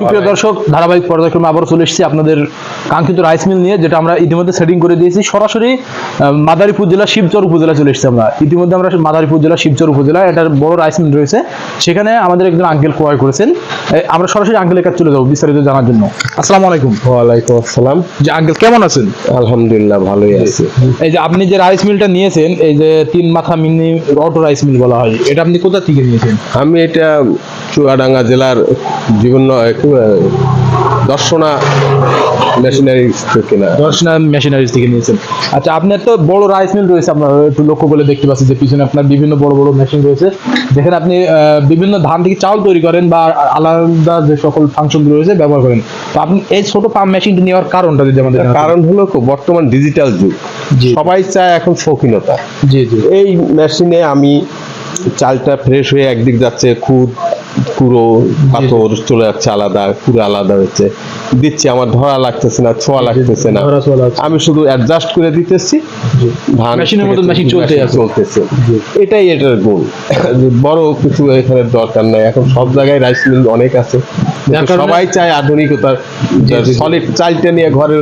সুপ্রিয় দর্শক ধারাবাহিক পর্যায়ক্রমে আবারও চলে এসেছি আপনাদের কাঙ্ক্ষিত রাইস মিল নিয়ে যেটা আমরা ইতিমধ্যে সেটিং করে দিয়েছি। সরাসরি মাদারীপুর জেলা শিবচর উপজেলা চলে এসেছি আমরা। ইতিমধ্যে আমরা মাদারীপুর জেলা শিবচর উপজেলা এটার বড় রাইস মিল রয়েছে। সেখানে আমাদের একজন আঙ্কেল ক্রয় করেছেন। আমরা সরাসরি আঙ্কেলের কাছে চলে যাব বিস্তারিত জানার জন্য। আসসালামু আলাইকুম। ওয়ালাইকুম আসসালাম। যে আঙ্কেল কেমন আছেন? আলহামদুলিল্লাহ ভালোই আছি। এই যে আপনি যে রাইস মিলটা নিয়েছেন এই যে তিন মাথা মিনি অটো রাইস মিল বলা হয় এটা আপনি কোথা থেকে নিয়েছেন? আমি এটা চুয়াডাঙ্গা জেলার জীবন দর্শনা মেশিনারি থেকে না। দর্শনা মেশিনারিজ থেকে নিয়েছেন। আচ্ছা আপনার তো বড় রাইস মিল রয়েছে আপনার একটু লক্ষ্য করলে দেখতে পাচ্ছি যে পিছনে আপনার বিভিন্ন বড় বড় মেশিন রয়েছে। যেখানে আপনি বিভিন্ন ধান থেকে চাউল তৈরি করেন বা আলাদা যে সকল ফাংশন রয়েছে ব্যবহার করেন। তো আপনি এই ছোট পাম্প মেশিনটি নেওয়ার কারণটা যদি আমাদের কারণ হলো বর্তমান ডিজিটাল যুগ। সবাই চায় এখন শৌখিনতা। জি জি। এই মেশিনে আমি চালটা ফ্রেশ হয়ে একদিক যাচ্ছে খুদ কুড়ো পাথর চলে যাচ্ছে আলাদা কুড়ো আলাদা হচ্ছে। দিচ্ছি আমার ধরা লাগতেছে না ছোঁয়া লাগতেছে না। আমি শুধু অ্যাডজাস্ট করে দিতেছি ধান মেশিনের মতন মেশিন চলতে চলতেছে। এটাই এটার গুণ। বড় কিছু এখানে দরকার নাই। এখন সব জায়গায় রাইস মিল অনেক আছে। সবাই চায় আধুনিকতা জি, জি। সলিড চালটা নিয়ে ঘরে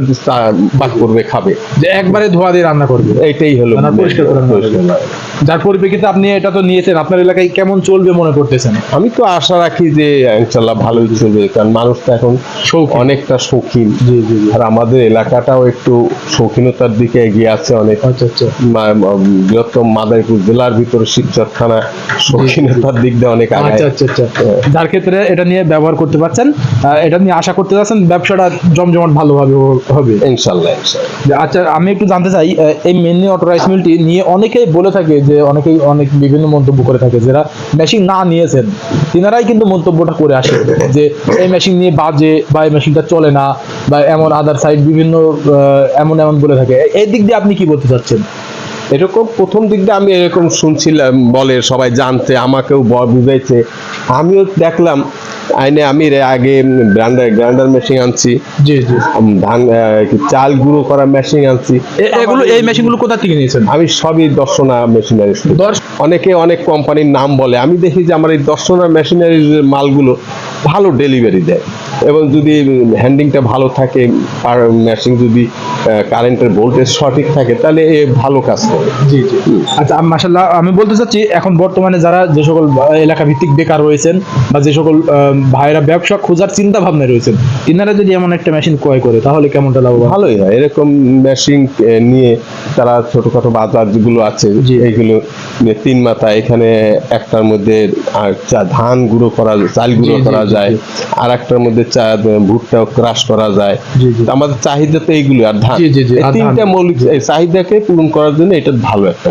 বাক করবে খাবে। যে একবারে ধোয়া দিয়ে রান্না করবে। এইটাই হলো পরিষ্কার। যার পরিপ্রেক্ষিতে আপনি এটা তো নিয়েছেন আপনার এলাকায় কেমন চলবে মনে করতেছেন? আমি তো আশা রাখি যে ইনশাল্লাহ ভালোই চলবে কারণ মানুষ তো এখন। অনেকটা শৌখিন। জি জি জি। আর আমাদের এলাকাটাও একটু শৌখিনতার দিকে এগিয়ে আছে অনেক। আচ্ছা আচ্ছা। বৃহত্তম মাদারীপুর জেলার ভিতরে শিবচর থানা শৌখিনতার দিক দিয়ে অনেক আচ্ছা আচ্ছা আচ্ছা। যার ক্ষেত্রে এটা নিয়ে ব্যবহার করতে পারছেন এটা নিয়ে আশা করতে যাচ্ছেন ব্যবসাটা জমজমাট ভালোভাবে হবে। ইনশাল্লাহ ইনশাল্লাহ। আচ্ছা আমি একটু জানতে চাই এই মেনলি অটো রাইস মিলটি নিয়ে অনেকেই বলে থাকে যে অনেকেই অনেক বিভিন্ন মন্তব্য করে থাকে, যারা মেশিন না নিয়েছেন, তিনারাই কিন্তু মন্তব্যটা করে আসে যে, এই মেশিন নিয়ে বাজে বা এই মেশিনটা চলে না বা এমন আদার সাইড বিভিন্ন এমন এমন বলে থাকে। এই দিক দিয়ে আপনি কি বলতে চাচ্ছেন? এরকম প্রথম দিক দিয়ে আমি এরকম শুনছিলাম বলে সবাই জানতে আমাকেও বুঝাইছে। আমিও দেখলাম আইনে আমি আগে গ্রাইন্ডার গ্রাইন্ডার মেশিন আনছি। জি জি। ধান চাল গুঁড়ো করা মেশিন আনছি। এগুলো এই মেশিনগুলো কোথা থেকে নিয়েছেন? আমি সবই দর্শনা মেশিনারি অনেকে অনেক কোম্পানির নাম বলে। আমি দেখি যে আমার এই দর্শনা মেশিনারির মালগুলো ভালো ডেলিভারি দেয়। এবং যদি হ্যান্ডিংটা ভালো থাকে আর মেশিন যদি কারেন্টের ভোল্টেজ সঠিক থাকে তাহলে এ ভালো কাজ করে। জি জি। আচ্ছা মাসাল্লাহ আমি বলতে চাচ্ছি এখন বর্তমানে যারা যে সকল এলাকা ভিত্তিক বেকার রয়েছেন বা যে সকল ভাইরা ব্যবসা খোঁজার চিন্তা ভাবনায় রয়েছেন তিনারা যদি এমন একটা মেশিন ক্রয় করে তাহলে কেমনটা লাভবান? ভালোই হয়। এরকম মেশিন নিয়ে তারা ছোটখাটো বাজার যেগুলো আছে জি। এইগুলো তিন মাথা এখানে একটার মধ্যে আর ধান গুঁড়ো করা চাল গুঁড়ো করা যায় আর একটার মধ্যে ভুট্টা ক্রাশ করা যায়। আমাদের চাহিদা তো এইগুলো আর ধান। তিনটা মৌলিক চাহিদাকে পূরণ করার জন্য এটা ভালো একটা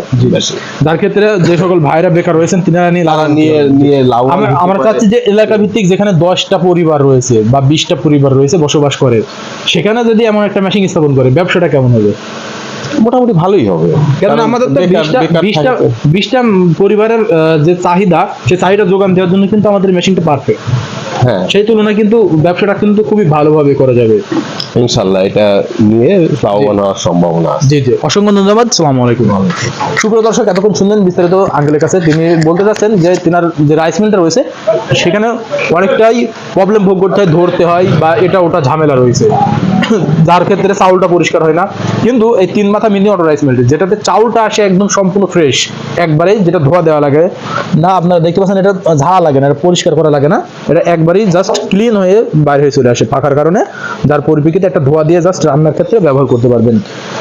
যার ক্ষেত্রে যে সকল ভাইরা বেকার রয়েছেন তিনারা নিয়ে নিয়ে নিয়ে লাভ আমরা আমরা চাচ্ছি যে এলাকা ভিত্তিক যেখানে দশটা পরিবার রয়েছে বা বিশটা পরিবার রয়েছে বসবাস করে সেখানে যদি এমন একটা মেশিন স্থাপন করে ব্যবসাটা কেমন হবে? মোটামুটি ভালোই হবে। কারণ আমাদের তো বিশটা বিশটা পরিবারের যে চাহিদা সেই চাহিদা যোগান দেওয়ার জন্য কিন্তু আমাদের মেশিনটা পারফেক্ট হ্যাঁ। সেই তুলনায় কিন্তু ব্যবসাটা কিন্তু খুবই ভালোভাবে করা যাবে। ইনশাল্লাহ এটা নিয়ে লাভবান হওয়ার সম্ভাবনা আছে। জি জি। অসংখ্য ধন্যবাদ। সালাম আলাইকুম। সুপ্রিয় দর্শক এতক্ষণ শুনলেন বিস্তারিত আঙ্কেলের কাছে। তিনি বলতে চাচ্ছেন যে তিনার যে রাইস মিলটা রয়েছে সেখানে অনেকটাই প্রবলেম ভোগ করতে হয় ধরতে হয় বা এটা ওটা ঝামেলা রয়েছে। যার ক্ষেত্রে চাউলটা পরিষ্কার হয় না। কিন্তু এই তিন মাথা মিনি অটো রাইস মিলটি, যেটাতে চাউলটা আসে একদম সম্পূর্ণ ফ্রেশ একবারেই যেটা ধোয়া দেওয়া লাগে। না, আপনারা দেখতে পাচ্ছেন এটা ঝাড়া লাগে না, এটা পরিষ্কার করা লাগে না। এটা একবারই জাস্ট ক্লিন হয়ে বাইরে হয়ে চলে আসে পাকার কারণে, যার পরিপ্রেক্ষিতে একটা ধোয়া দিয়ে জাস্ট রান্নার ক্ষেত্রে ব্যবহার করতে পারবেন।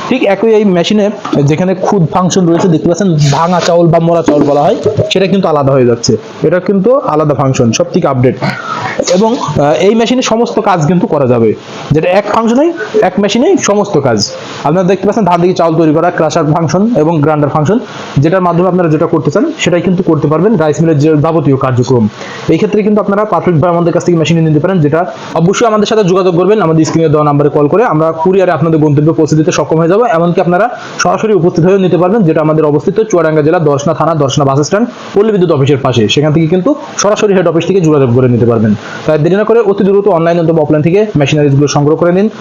ঠিক একই এই মেশিনে যেখানে খুদ ফাংশন রয়েছে, দেখতে পাচ্ছেন ভাঙা চাউল বা মোড়া চাউল বলা হয়, সেটা কিন্তু আলাদা হয়ে যাচ্ছে। এটা কিন্তু আলাদা ফাংশন সব থেকে আপডেট এবং এই মেশিনে সমস্ত কাজ কিন্তু করা যাবে। যেটা এক ফাংশনে এক মেশিনেই সমস্ত কাজ। আপনারা দেখতে পাচ্ছেন ধান থেকে চাউল তৈরি করা ক্রাশার ফাংশন এবং গ্রাইন্ডার ফাংশন যেটার মাধ্যমে আপনারা যেটা করতে চান, সেটাই কিন্তু করতে পারবেন রাইস মিলের যে যাবতীয় কার্যক্রম। এই ক্ষেত্রে কিন্তু আপনারা পারফেক্ট ভাবে আমাদের কাছ থেকে মেশিনে নিতে পারেন, যেটা অবশ্যই আমাদের সাথে যোগাযোগ করবেন, আমাদের স্ক্রিনে দেওয়া নাম্বারে কল করে আমরা কুরিয়ারে আপনাদের গন্তব্যে পৌঁছে দিতে সক্ষম হয়ে যাব। এমনকি আপনারা সরাসরি উপস্থিত হয়ে নিতে পারবেন, যেটা আমাদের অবস্থিত চুয়াডাঙ্গা জেলা দর্শনা থানা, দর্শনা বাস স্ট্যান্ড পল্লী বিদ্যুৎ অফিসের পাশে। সেখান থেকে কিন্তু সরাসরি হেড অফিস থেকে যোগাযোগ করে নিতে পারবেন। তাই দেরি না করে অতি দ্রুত অনলাইন অথবা অফলাইন থেকে মেশিনারিজগুলো সংগ্রহ করে নিন।